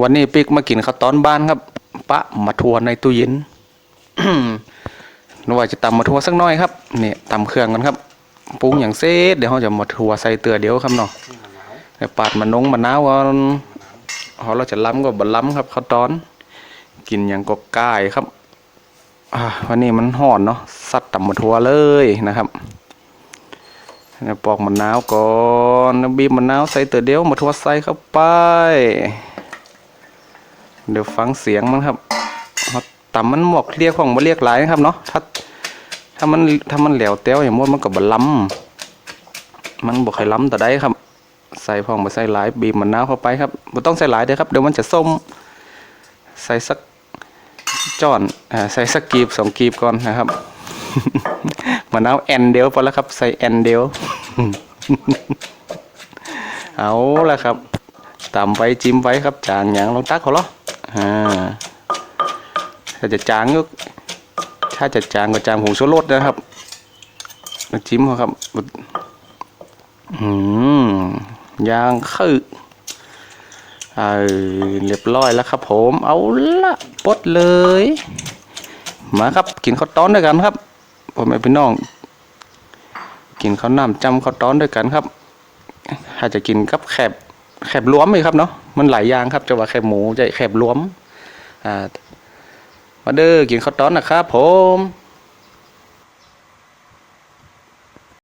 วันนี้ปิกมากินข้าวตอนบ้านครับ ปะมาทัวในตู้เย็นนึกว่าจะตำมาทัวสักน้อยครับเนี่ยตำเครื่องกันครับปรุงอย่างเซตเดี๋ยวเราจะมาทัวใส่เตือเดียวครับเนาะเดี๋ยปาดมะนงมะนาวก่อนพอเราจะล้ำก็บล้ำครับข้าวตอน กินอย่างกกายครับวันนี้มันห่อนเนาะซัดตำมาทัวเลยนะครับเดี๋ยปอกมะนาวก่อนแล้วบีบมะนาวใส่เตือเดียวมาทัวใส่เข้าไป เดี๋ยวฟังเสียงมันครับต่ำมันหมอกเรียกของมาเรียกหลายนะครับเนาะถ้าถ้ามันถ้ามันแหลวเต้วอย่างมดมันก็บล้ำมันบ่ค่อยล้ำแต่ได้ครับ ใส่พองมาใส่หลายบีบมะนาเข้าไปครับบ่ต้องใส่หลายเด้อครับเดี๋ยวมันจะส้ม ใส่สักจ้อนอ่าใส่สักกีบสองกีบก่อนนะครับมะนาวแอนเดียวพอแล้วครับ ใส่แอนเดียวเอาละครับตำไปจิ้มไว้ครับจางอย่างลองตักเขาเหรอ อ่าถ้าจะจางก็ถ้าจะจางก็จางผงชูรสนะครับมาจิ้มเขาครับอืมยางคือเออเรียบร้อยแล้วครับ ผมเอาละปดเลย มาครับกินข้าวต้อนด้วยกันครับพ่อแม่พี่น้อง กินข้าวน้ำจำข้าวต้อนด้วยกันครับ ถ้าจะกินกับแคบ แคบล้วมเลยครับเนาะมันหลายอย่างครับจะว่าแคบหมูจะแคบล้วมอ่ามาเด้อกินข้าวต้อนนะครับผม